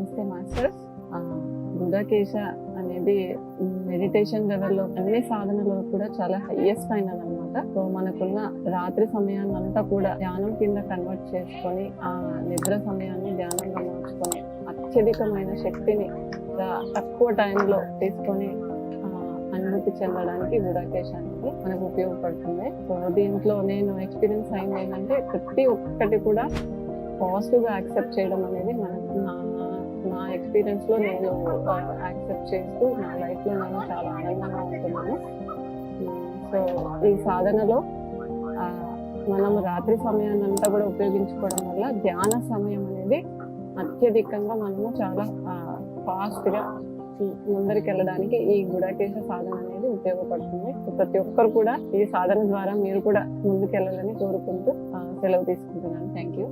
నమస్తే మాస్టర్ బుధకేశ అనేది మెడిటేషన్ లెవెల్లో అన్ని సాధనలో కూడా చాలా హైయెస్ట్ అయినది అనమాట సో మనకున్న రాత్రి సమయాన్ని అంతా కూడా ధ్యానం కింద కన్వర్ట్ చేసుకొని ఆ నిద్ర సమయాన్ని ధ్యానంగా మార్చుకొని అత్యధికమైన శక్తిని తక్కువ టైంలో తీసుకొని అనుభూతి చెందడానికి బుధకేశ అనేది మనకు ఉపయోగపడుతుంది. సో దీంట్లో నేను ఎక్స్పీరియన్స్ అయింది ఏంటంటే ప్రతి ఒక్కటి కూడా పాజిటివ్గా యాక్సెప్ట్ చేయడం అనేది మనకు ఎక్స్పీరియన్స్లో ఎక్స్పీరియన్స్లో నేను యాక్సెప్ట్ చేస్తూ నా లైఫ్లో నేను చాలా ఆనందంగా ఉంటున్నాను. సో ఈ సాధనలో మనం రాత్రి సమయాన్ని అంతా కూడా ఉపయోగించుకోవడం వల్ల ధ్యాన సమయం అనేది అత్యధికంగా మనము చాలా ఫాస్ట్గా ముందరికి వెళ్ళడానికి ఈ గుడాకేశ సాధన అనేది ఉపయోగపడుతుంది. ప్రతి ఒక్కరు కూడా ఈ సాధన ద్వారా మీరు కూడా ముందుకు వెళ్ళాలని కోరుకుంటూ సెలవు తీసుకుంటున్నాను. Thank you